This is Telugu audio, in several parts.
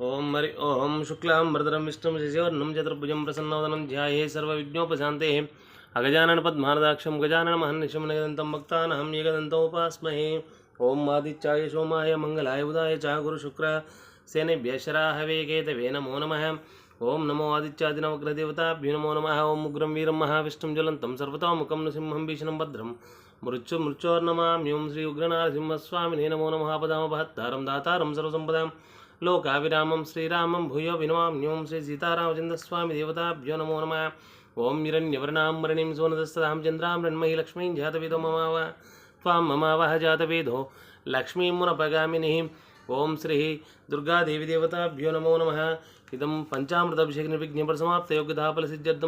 ओम हरि, ओम शुक्ला भरतरं विष्णुं शशिवर्णं चतुर्भुजं प्रसन्नवदनं ध्याये सर्वविघ्नोपशान्तेः। अगजानन पद्मार्दाक्षं गजानन भक्ता नयदन्तं भक्तानहं यगदन्तमुपास्महे ओम आदिचाय सोमाय, मंगलाय उदाय च गुरुशुक्र सेनेभ्य शराहवे केतवे नमो नम। ओं नमो आदित्यादिनवग्रदेवताभ्यो नमो नम। ओं उग्रं ज्वलत सर्वता मुखम सर्वतोमुखं नृसिंहं भीषण भद्रम मृत्यु मृत्योर्नमाम्यों श्री उग्रनारसिंहस्वामिने नमो नमः। भत्ता दाता सर्वसंपद లోకావిరామం శ్రీరామం భూయో వినమామ్యోం శ్రీ సీతారామచంద్రస్వామి దేవతాభ్యో నమో నమ. ఓం హిరణ్యవర్ణాం మరణిం సోనదస్తదాం చంద్రాం రణ్మహి లక్ష్మీం జాతవేదో మమావ. త్వాం మమావహ జాతవేదో లక్ష్మీం మునపగామిని. ఓం శ్రీ దుర్గాదేవి దేవతాభ్యో నమో నమ. ఇదం పంచామృతాభిషేక నిర్విఘ్న సమాప్త యోగ్యతా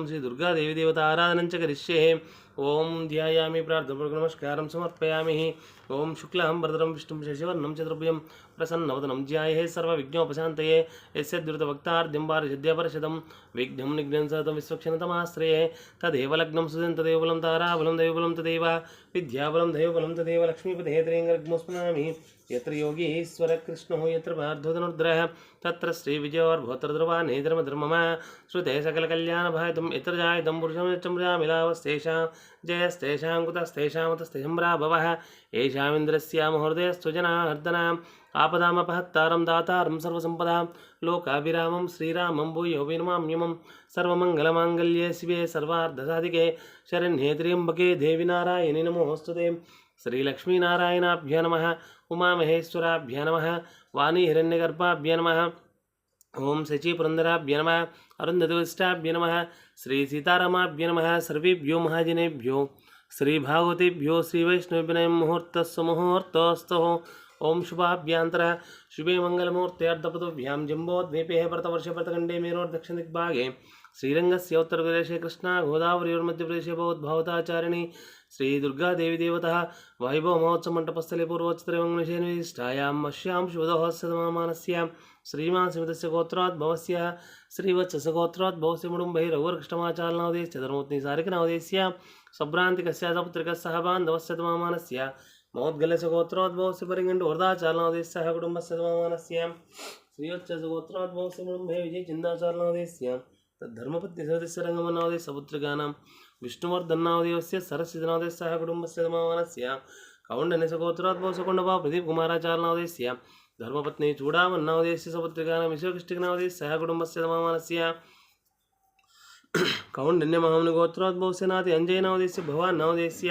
శ్రీ దుర్గాదేవి దేవత ఆరాధనం చ కరిష్యే. ఓం ధ్యాయామి ప్రార్థన నమస్కారం సమర్పయామి. ఓం శుక్లాం భరతరం విష్ణుం శశివర్ణం చతుర్భుజం. प्रसन्न प्रसन्नवदनं ज्याये सर्वविघ्नोपशान्तये। यस्य द्रुतभक्तार्ध्यम्बारसिद्ध्यपरिषदं विघ्नं निघ्नं सततं विश्वक्षणतमाश्रये। तदेव लग्नं सुजं तदेव बलं ताराबलं दैवबलं तदेव विद्याबलं दैवबलं तदेव लक्ष्मीपते त्रिङ्गस्मरामि यत्र योगीश्वरकृष्णो, यत्र भारध्वतनुद्रः तत्र श्रीविजयोर्भोत्रद्रवाणे धर्मधर्मम। श्रुते सकल कल्याण सकलकल्याणभायतं यत्र जायतं पुरुषं चम्रामिलावस्तेषां जयस्तेषां कुतस्तेषामतस्तेषं भवः येषामिन्द्रस्यामहोदयस्तु स्वजना हर्दना आपदामपहत्तारं दातारं सर्वसम्पदां लोकाभिरामं श्रीरामं भूयो विनमाम्यमं सर्वंगलमांगल्ये शिवे सर्वार्धसाधिके। शरण्ये त्र्यम्बके देवी नारायणि नमोऽस्तुते श्रीलक्ष्मीनारायणाभ्य नम। उमामहेश्वराभ्य नम। वाणी हिण्यगर्भाभ्य नम। ओं शचीपुरंदराभ्य नम। अरुंधतिष्टाभ्य नम। श्री सीतारामाभ्य नम। सर्वेभ्यो महाजनेभ्यो। श्रीभागवतीभ्यो भागवतेभ्यो श्री वैष्णवभ्य मुहूर्त ఓం శుభాభ్యాంతర. శుభే మంగళమూర్త్యార్థపతుభ్యాం జంబోద్వీపే భరతవర్షభరతఖండే మేరోర్దక్షిణదిగ్భాగే శ్రీరంగస్య ఉత్తరప్రదేశే కృష్ణా గోదావరియోర్మధ్యప్రదేశే భవతాచారిణి. శ్రీ దుర్గాదేవి దేవత వైభవ మహోత్సవ మంటపస్థలే పూర్వోత్తరవంగనిషేనిష్టాయాం అశ్యాం శుభదోహస్యమానస్యాం శ్రీమాన్ శ్రీమతస్య గోత్రాద్భవస్య శ్రీవత్స గోత్రాద్భవస్య ముడుంబై రఘువరకృష్ణమాచాలనవదేశ్య ధర్మోత్ని సారికనవదేశ్య సభ్రాంతికస్య సపుత్రికస్సహ బాంధవస్య తమామానస్య మౌద్గలస్య గోత్రోద్భవస్య పరిగండు వరదాచాలనవదేశ్య కుటుంబస్య తమామానస్య శ్రీవత్స గోత్రాద్భవస్య ముడుంబై విజయ చిందాచాలనవదేశ్య తద్ధర్మపత్ని సదస్య రంగమనావదే సపుత్రికానాం విష్ణువర్ధన్నావదేవస్య సరస్వతినావదేశ్య కుటుంబస్య తమామానస్య కౌండన్యస గోత్రాద్భవస్య కొండబా ప్రదీప్ కుమారాచాలనవదేశ్య ధర్మపత్ని చూడామన్నావదేశ్య సపుత్రికానాం విశ్వకృష్టికనావదేశ్ సహ కుటుంబస్య తమామానస్య కౌండన్యమహాముని గోత్రోద్భవస్య నాతి అంజయనావదేశ్య భవాన్నావదేశ్య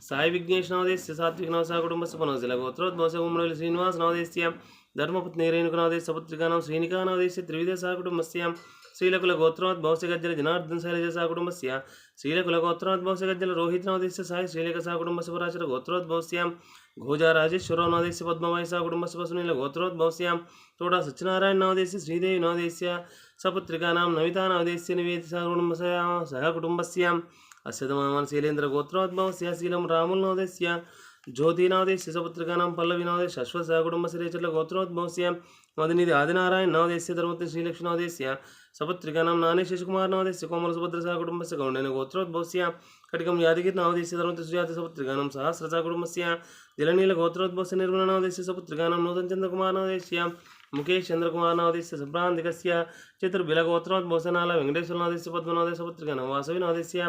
సాయి విఘ్నేష్ నవదేశ్య సాత్విక నవసా కుటుంబస్య పనవశిల గోత్రోద్భవస్య ఉమ్రలి శ్రీనివాస్ నవదేశ్య ధర్మపత్ని రేణుకనావదేశ సపుత్రికానాం శ్రీనికానావదేశ్య త్రివిధ సహ కుటుంబస్య శ్రీలకుల గోత్రోద్భవస్య గజ్జల జనార్దన్ శైలజ సహ కుటుంబస్య శ్రీలకుల గోత్రోద్భవస్య గజ్జల రోహిత్ నవదేశ్య సాయి శ్రీలేఖ సహ కుటుంబస్య పరాశర గోత్రోద్భవస్యాం ఘోజారాజేశ్వరో నాదేశ పద్మవయస కుటుంబ శుభసునీల గోత్రోద్భవస్యాం. తోడా సత్యనారాయణ నవదేశ శ్రీదేవి నవదేశ్య సపుత్రికానాం నవితా నవదేశ్య నివేదిత కుటుంబస్యాం సహ కుటుంబస్యాం. అశ్వతమాన్ శైలేంద్ర గోత్రోద్భవస్య శీలం రాముల్ నవదేశ్య జ్యోతినాదేశ్య సపుత్రికానాం పల్లవినాదేశ అశ్వ సహ కుటుంబ శ్రీచట్ల గోత్రోద్భవస్య. మదినిధి ఆదినారాయణ నవదేశ్య ధర్మతి శ్రీలక్ష్మీనాదేశ్య సపుత్రికానాం నాని శశికుమార్ నవదేశ్య కోమల సుభద్ర సహ కుటుంబస్య గౌండైన గోత్రోద్భవస్య. కటికం యాదగిరినావదేశీ ధర్మతిశ్రీయాతిసపుత్రిగానం సహస్రజా కుటుంబస్య జలనీలగోత్రోద్భవస్య నిర్మలనావదేశసపుత్రిగానం నూతన చంద్రకుమారనావదేశ్య ముఖేష్ చంద్రకుమారనావదేశ్య సుబ్రాంతికస్య చతుర్బిలగోత్రోద్భోసనాల వెంకటేశ్వరనాదేశ్య పద్మనాదేశపుత్రిగానం వాసవినాదేశ్య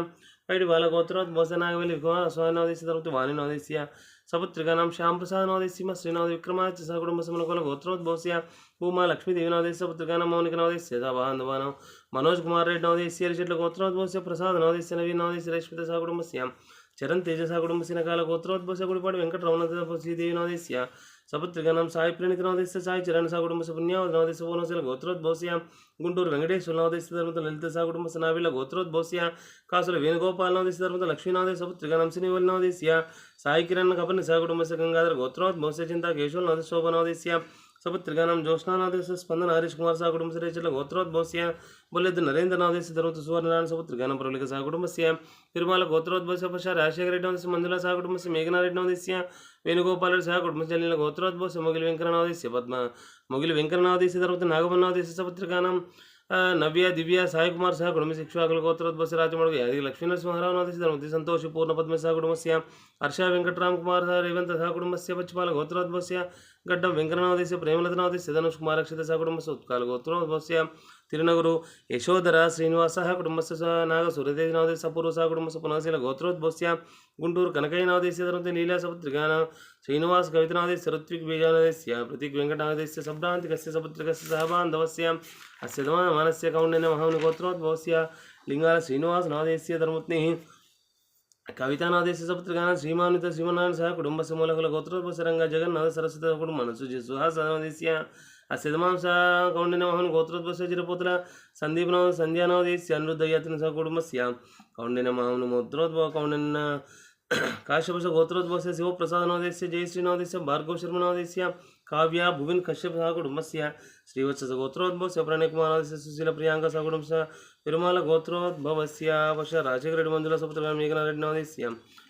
పైడి బాలగోత్రోద్భోసనాగవెల్లి వికుమారస్వామినాదేశ్య తర్వాత వాణినాదేశ్య సపుత్రికానం శ్యాంప్రసాద్ నవోదయ సీమ శ్రీనవోదయ విక్రమాదిత్య సహకుటుంబ సమల కుల గోత్రోద్భవస్య భూమా లక్ష్మీదేవి నవోదయ సపుత్రికానం మౌనిక నవోదయ సభాంధవానం మనోజ్ కుమార్ రెడ్డి నవోదయ సీరి చెట్ల గోత్రోద్భవస్య ప్రసాద్ నవోదయ నవీన్ నవోదయ లక్ష్మీత సహకుటుంబస్య చరణ్ తేజ సహకుటుంబస్య నకాల గోత్రోద్భవస్య గుడిపాటి వెంకట రమణ శ్రీదేవి నవోదయ సపత్రిక నామ సాయి ప్రణిత నవదేశ సాయి చరణ సా కుటుంబ పుణ్యావతి నవదేశ పూర్ణశీల గోత్రోద్భోస్య గుంటూరు వెంకటేశ్వర నవదేశ ధర్మత లలిత సా కుటుంబ సనావిల గోత్రోద్భోస్య కాసుల వేణుగోపాల నవదేశ ధర్మత లక్ష్మీనాథేశ సపత్రిక నామ శ్రీవల్ నవదేశ్య సాయి కిరణ్ కపర్ణ సా కుటుంబ గంగాధర గోత్రోద్భోస్య చింత కేశవుల నవదేశ శోభ నవదేశ్య సపుత్రిగానం జ్యోత్స్నానాదేశ స్పందన హరీష్ కుమార్ సా కుటుంబ శ్రేచల గోత్రోద్భవస్య బొల్లెద్దు నరేంద్రనాథేశ ధర్మత సువర్ణనారాయణ సపుత్రిగానం ప్రవళిక సా కుటుంబస్య తిరుమల గోత్రోద్భవస్య పశ రాజశేఖర రెడ్డి నవదేశ మంజుల సా కుటుంబస్య మేఘనారెడ్డి నవదేశ్య వేణుగోపాల రెడ్డి సహ కుటుంబ జల్లీల గోత్రోద్భవస్య మొగిలి వెంకటనాథేశ్య పద్మ మొగిలి వెంకటనాథేశ్య తర్వాత నాగమన్నాథేశ్య సపుత్రిగానం నవ్య దివ్య సాయి కుమార్ సహా కుటుంబ శిక్షకుల గోత్రోద్భవస్య రాజమడుగు యాదగిరి లక్ష్మీ నరసింహరావు ధర్మతి సంతోష్ పూర్ణ పద్మ సహా కుటుంబస్య హర్ష వెంకటరామ్ కుమార్ సహా రేవంత్ సహా కుటుంబస్య పచ్చిపాల గోత్రోద్భవస్య గడ్డం వెంకటనాథేశ్య ప్రేమలతనాథేశ్య ధనుష్ కుమారక్షిత సహ కుటుంబస్య ఉత్కాల గోత్రోద్భవస్య తిరునగురు యశోధర శ్రీనివాస కుటుంబస్య స నాగ సురతేజనాథేశ్య అపూర్వ సహ కుటుంబస్య పునశీల గోత్రోద్భవస్య. గుంటూరు కనకయ్యనాథేశ్య ధనుతి లీలా సపుత్రికాన శ్రీనివాస్ కవితనాథేశ్య ఋత్విక్ బీజానాథేశ్య ప్రతీక్ వెంకటనాథేశ్య సభ్రాంతికస్య సపుత్రికస్య సహ బాంధవస్య అస్య మానస్య కౌండిన్య మహాముని గోత్రోద్భవస్య లింగాల శ్రీనివాసనాథేశ్య ధర్మత్ని కవితానాదేశ సపుత్రగాన శ్రీమానిత శ్రీమనారాయణ సహా కుటుంబ మూలకుల గోత్రోద్భసరంగా జగన్నాథ సరస్వతి మనసు సుజి సుహాసనాదేశ్య అసిధమాంస కౌండిన మోహన్ గోత్రోద్భస చిరపోతుల సందీపన సంధ్యానాదేశ్య అనిరుద్ధయత్న సహ కుటుంబస్య. కౌండిన మోహన్ మూత్రోద్భవ కౌండిన కాశ్యపశ గోత్రోద్భవస్య శివప్రసాదనాదేశ్య జయశ్రీనాదేశ్య భార్గవ శర్మనాదేశ్య కావ్య భువిన్ కశ్యప సహ కుటుంబస్య శ్రీవత్స గోత్రోద్భవస్య ప్రణయకుమారాదేశ్య సుశీల ప్రియాంక సహ తిరుమల గోత్రోద్భవస్య వశ రాజగిరెడ్డి మంజుల సపుత్ర మేఘనారెడ్డినాదేశ్య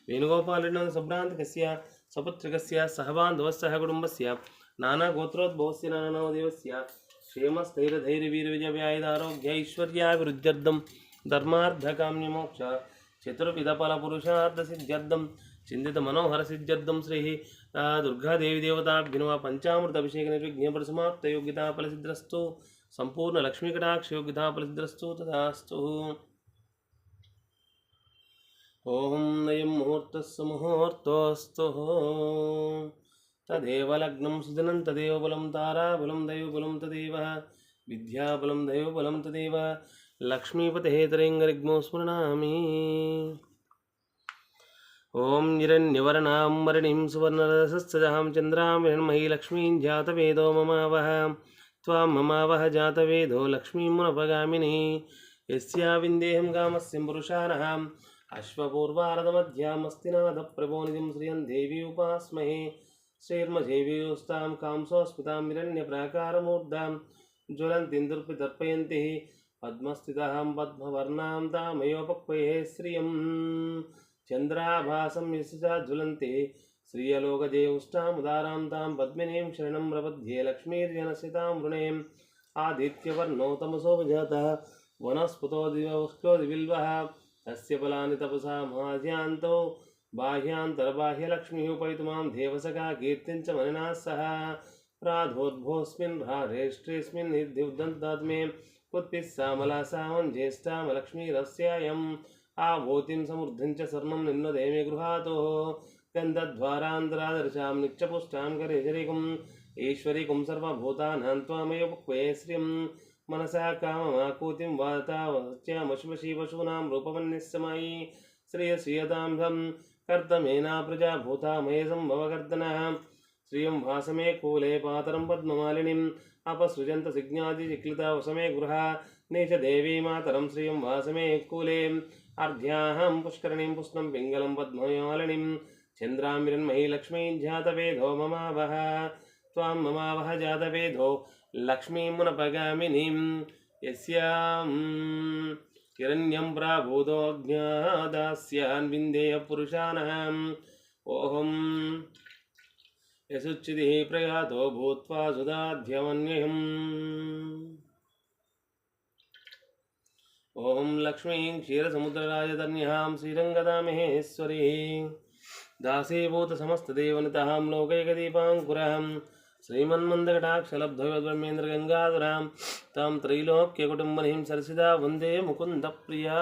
వేణుగోపాలరెడ్డి సభ్రాంతికస్య సపుత్రికస్య సహబాంధవస్య కుటుంబస్య నానా గోత్రోద్భవస్య నానాదేవస్య క్షేమస్థైర్యధైర్యవీర్విజయాయుధారోగ్య ఐశ్వర్యాభివృద్ధ్యర్థం ధర్మార్థకామ్యమోక్ష చతుర్విధఫల పురుషార్థ సిద్ధ్యర్థం చిందిత మనోహర సిద్ధ్యర్థం శ్రీ దుర్గాదేవి దేవతాభ్యునువ పంచామృత అభిషేక నిర్విఘ్న సమాప్త యోగ్యతా ఫలసిద్ధ్రస్తు సంపూర్ణ లక్ష్మీకటాక్ష యోగ్యతా ఫలసిద్ధ్రస్తు తదాస్తు ఓం నయం ముహూర్తస్సు ముహూర్తోస్తు తదేవ లగ్నం సుదినం తదేవ బలం తారాబలం దైవబలం తదేవ విద్యాబలం దైవబలం తదేవ लक्ष्मीपतेतरेङ्गरिग्मो स्मृणामि ॐ निरन्यवर्णां मरणिं सुवर्णरसस्सजां चन्द्रां हिरण्मयी लक्ष्मीं जातवेदो ममावह। त्वां ममावह जातवेदो लक्ष्मीमुनपगामिनी यस्या विन्देहं कामस्य पुरुषाणः अश्वपूर्वारदमध्यामस्तिनाथप्रभोनिधिं श्रियं देवी उपास्महे। श्रीर्मदेवीस्तां कांसोऽस्मितां हिरण्यप्राकारमूर्धां ज्वलन्तीं दुर्पितर्पयन्ति। पद्मस्थितहं पद्मवर्णां दामयोपक्वये श्रियं चन्द्राभासं यस्य च ज्वलन्ति तां पद्मिनीं शरणं प्रपद्ये लक्ष्मीर्जनस्य वृणेम्। आदित्यवर्णो विजातः। वनस्पतो तस्य तपसा महाज्यान्तौ बाह्यान्तर्बाह्यलक्ष्मीः उपयुतमां देवसखा मनिनाः सह प्राधोद्भोऽस्मिन् राधेष्टेऽस्मिन् उत्पिः सामला सामन् ज्येष्ठामलक्ष्मीरस्यायम् आवोतिं समृद्धिं च सर्णं निन्वदे मे गृहातोः। गन्धद्वारान्तरादर्शां नित्यपुष्टां करेशरिकुम् ईश्वरिकुं सर्वभूतानां त्वामयोपक्वे श्रियं मनसा काममाकूतिं वातावश्यमशुभशीवशूनां रूपमन्यस्यमायि श्रियश्रियतां धं कर्तमेना प्रजा भूता मये सम्भवकर्दनः श्रियं भासमे कूले पातरं पद्ममालिनीं అపసృజంత సిజ్ఞాది సిజ్ఞాదిచిక్లిత వసమే గృహ నీచ దేవీ మాతరం శ్రియం వాసమే కూలే. అర్ధ్యాహం పుష్కరణీం పుష్ణం పింగళం పద్మయోళనిం చంద్రామిరన్మయీ లక్ష్మీం జాతవేధో మమావహ. త్వాం మమావహ జాతవేధో లక్ష్మీమునపగామినీం యస్యాం హిరణ్యం ప్రాభూతోజ్ఞాదాస్యాన్ విందేయ పురుషానహం ఓహం यशुचिदिः प्रयातो भूत्वा सुधाध्यमन्यहम् ॐ लक्ष्मीं क्षीरसमुद्रराजधन्यां श्रीरङ्गदामहेश्वरीः। दासीभूतसमस्तदेवनितहां लोकैकदीपाङ्कुरहं श्रीमन्मन्दकटाक्षलब्धब्रह्मेन्द्रगङ्गाधरां तम त्रैलोक्यकुटुम्बनिं सरसिदा मुकुंद प्रिया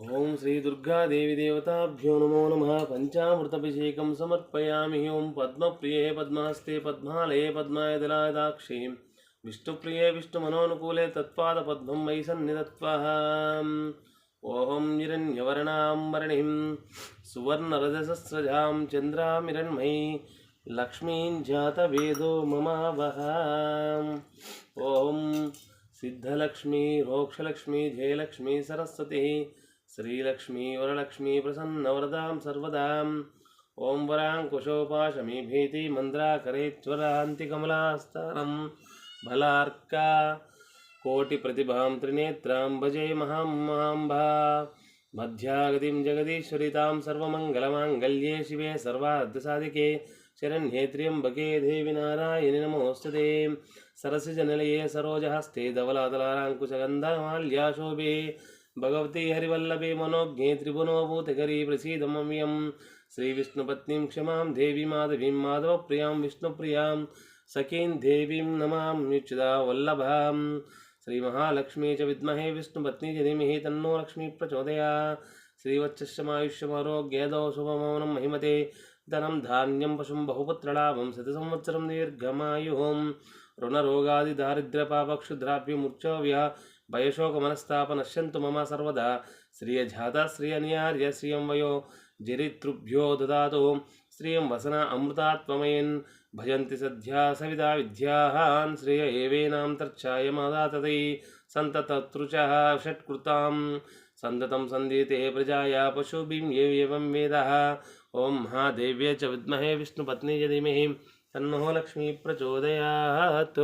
ఓం శ్రీ దుర్గాదేవి దేవతాభ్యో నమో నమ. పంచామృతభిషేకం సమర్పయామి. ఓం పద్మప్రియే పద్మాస్తే పద్మాలయే పద్మాయ దలాదాక్షే విష్ణుప్రియే విష్ణుమనోనుకూలే తత్పాద పద్మం మయి సన్నిధత్వ. ఓహం హిరణ్యవర్ణాంబరణిం సువర్ణరజసస్రజాం చంద్రామిరణ్మయీ లక్ష్మీం జాతవేదో మమావహ ఓం సిద్ధలక్ష్మీ రోక్షలక్ష్మీ జయలక్ష్మీ సరస్వతి श्रीलक्ष्मी वरलक्ष्मी प्रसन्नवरदां सर्वदाम्। ॐ भीति भीतिमन्त्राकरेच्वरान्तिकमलास्तारं भलार्का कोटिप्रतिभां त्रिनेत्रां भजे महां महांभा मध्यागतिं जगदीश्वरितां सर्वमङ्गलमाङ्गल्ये शिवे सर्वार्धसाधिके शरण्ये त्र्यम्बके देवि नारायणि नमोऽस्तुते। सरसिजनिलये सरोजहस्ते धवलादलाराङ्कुशगन्धमाल्या भगवते हरिवल्लभे मनोज्ञे त्रिभुवनोभूतकरी विष्णुपत्नी क्षमा, देवी देवीं माधवीं माधवप्रियाँ, विष्णुप्रियाँ सखीं देवीं नमां निच्युदा वल्लभां श्रीमहालक्ष्मी च विद्महे, विष्णुपत्नी च धीमहि, तन्नो लक्ष्मी प्रचोदया। श्रीवत्समायुष्यमारोग्यदोषुभमौनं महिमते। धनं ऋण पशुं बहुपुत्रलाभं, शतसंवत्सरं दीर्घमायुः। ऋणरोगादिदारिद्र्यपापक्षुद्राभ्यमुर्चव्यः भयशोकमनस्तापनश्यन्तु मम सर्वदा। श्रियजाता, श्रियनियार्य श्रियं वयो जरितृभ्यो ददातु। श्रियं वसन अमृतात्मयन् भजन्ति सद्या सविता विद्याहान्। श्रिय एवेनां तर्च्छाय मादातदै सन्तततृचः षट्कृतां सन्ततं सन्दीते प्रजाया पशुभिं एवं वेदः। ॐ महादेव्ये च विद्महे विष्णुपत्नी च धीमहि तन्नो लक्ष्मी प्रचोदयात्।